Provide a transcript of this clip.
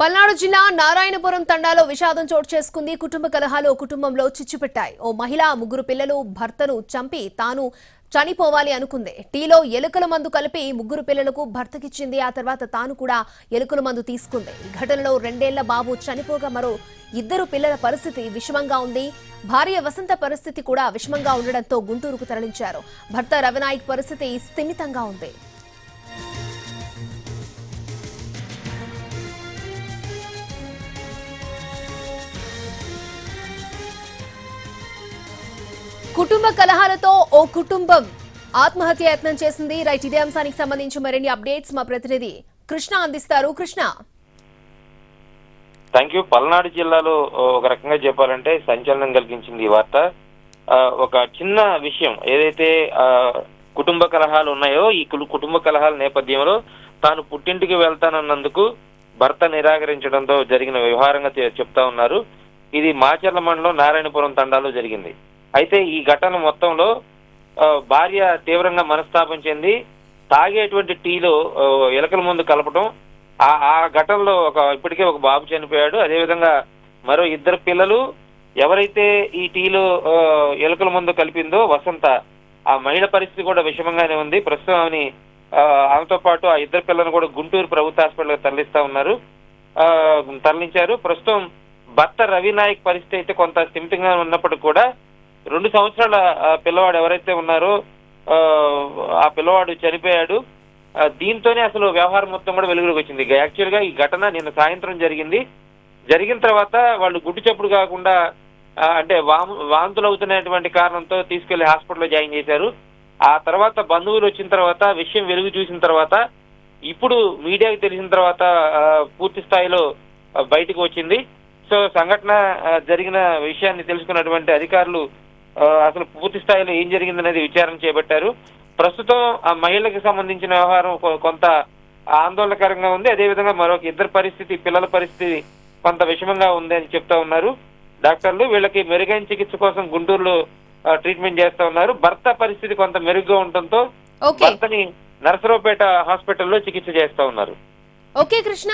పల్నాడు జిల్లా నారాయణపురం తండాలో విషాదం చోటు చేసుకుంది. కుటుంబ కలహాలు కుటుంబంలో చిచ్చుపెట్టాయి. ఓ మహిళ ముగ్గురు పిల్లలు భర్తను చంపి తాను చనిపోవాలి అనుకుంది. టీలో ఎలుకల మందు కలిపి ముగ్గురు పిల్లలకు భర్తకిచ్చింది. ఆ తర్వాత తాను కూడా ఎలుకల మందు తీసుకుంది. ఈ ఘటనలో రెండేళ్ళ బాబు చనిపోగా మరో ఇద్దరు పిల్లల పరిస్థితి విషమంగా ఉంది. భార్య వసంత పరిస్థితి కూడా విషమంగా ఉండడంతో గుంటూరుకు తరలించారు. భర్త రవినాయక్ పరిస్థితి స్థిమితంగా ఉంది. కుటుంబ కలహాలతో ఓ కుటుంబం ఆత్మహత్య యత్నం చేసింది. రైట్ ఇదే అంశానికి సంబంధించి మరిన్ని అప్డేట్స్ మా ప్రతినిధి కృష్ణ అందిస్తారు. కృష్ణ. థ్యాంక్ యూ పల్నాడు జిల్లాలో ఒక రకంగా చెప్పాలంటే సంచలనం కలిగించింది ఈ వార్త. ఒక చిన్న విషయం ఏదైతే కుటుంబ కలహాలు ఉన్నాయో ఈ కులు- కుటుంబ కలహాల నేపథ్యంలో తాను పుట్టింటికి వెళ్తానన్నందుకు భర్త నిరాకరించడంతో జరిగిన వ్యవహారంగా చెప్తా ఉన్నారు. ఇది మాచర్ల మండలం నారాయణపురం తండాలో జరిగింది. అయితే ఈ ఘటన మొత్తంలో భార్య తీవ్రంగా మనస్తాపం చెంది తాగేటువంటి టీలో ఎలకల ముందు కలపడం ఆ ఆ ఘటనలో ఒక ఇప్పటికే ఒక బాబు చనిపోయాడు. అదేవిధంగా మరో ఇద్దరు పిల్లలు ఎవరైతే ఈ టీలో ఎలుకల మందు కలిపిందో వసంత ఆ మహిళ పరిస్థితి కూడా విషమంగానే ఉంది. ప్రస్తుతం ఆమెని ఆమెతో పాటు ఆ ఇద్దరు పిల్లలను కూడా గుంటూరు ప్రభుత్వ హాస్పిటల్కి తరలిస్తా ఉన్నారు. తరలించారు. ప్రస్తుతం భర్త రవి నాయక్ పరిస్థితి అయితే కొంత స్థిమితంగా ఉన్నప్పటికీ కూడా రెండు సంవత్సరాల పిల్లవాడు ఎవరైతే ఉన్నారో ఆ, ఆ పిల్లవాడు చనిపోయాడు. దీంతోనే అసలు వ్యవహారం మొత్తం కూడా వెలుగులోకి వచ్చింది. యాక్చువల్గా ఈ ఘటన నిన్న సాయంత్రం జరిగింది. జరిగిన తర్వాత వాళ్ళు గుడ్డు చప్పుడు కాకుండా అంటే వాంతులు అవుతున్నటువంటి కారణంతో తీసుకెళ్ళి హాస్పిటల్లో జాయిన్ చేశారు. ఆ తర్వాత బంధువులు వచ్చిన తర్వాత విషయం వెలుగు చూసిన తర్వాత ఇప్పుడు మీడియాకి తెలిసిన తర్వాత పూర్తి స్థాయిలో బయటకు వచ్చింది. సో సంఘటన జరిగిన విషయాన్ని తెలుసుకున్నటువంటి అధికారులు అసలు పూర్తి స్థాయిలో ఏం జరిగిందనేది విచారణ చేపట్టారు. ప్రస్తుతం ఆ మహిళకి సంబంధించిన వ్యవహారం కొంత ఆందోళనకరంగా ఉంది. అదేవిధంగా మరొక ఇద్దరు పరిస్థితి పిల్లల పరిస్థితి కొంత విషమంగా ఉంది అని చెప్తా ఉన్నారు. డాక్టర్లు వీళ్ళకి మెరుగైన చికిత్స కోసం గుంటూరులో ట్రీట్మెంట్ చేస్తా ఉన్నారు. భర్త పరిస్థితి కొంత మెరుగ్గా ఉండటంతో భర్తని నరసరావుపేట హాస్పిటల్లో చికిత్స చేస్తా ఉన్నారు. ఓకే కృష్ణ.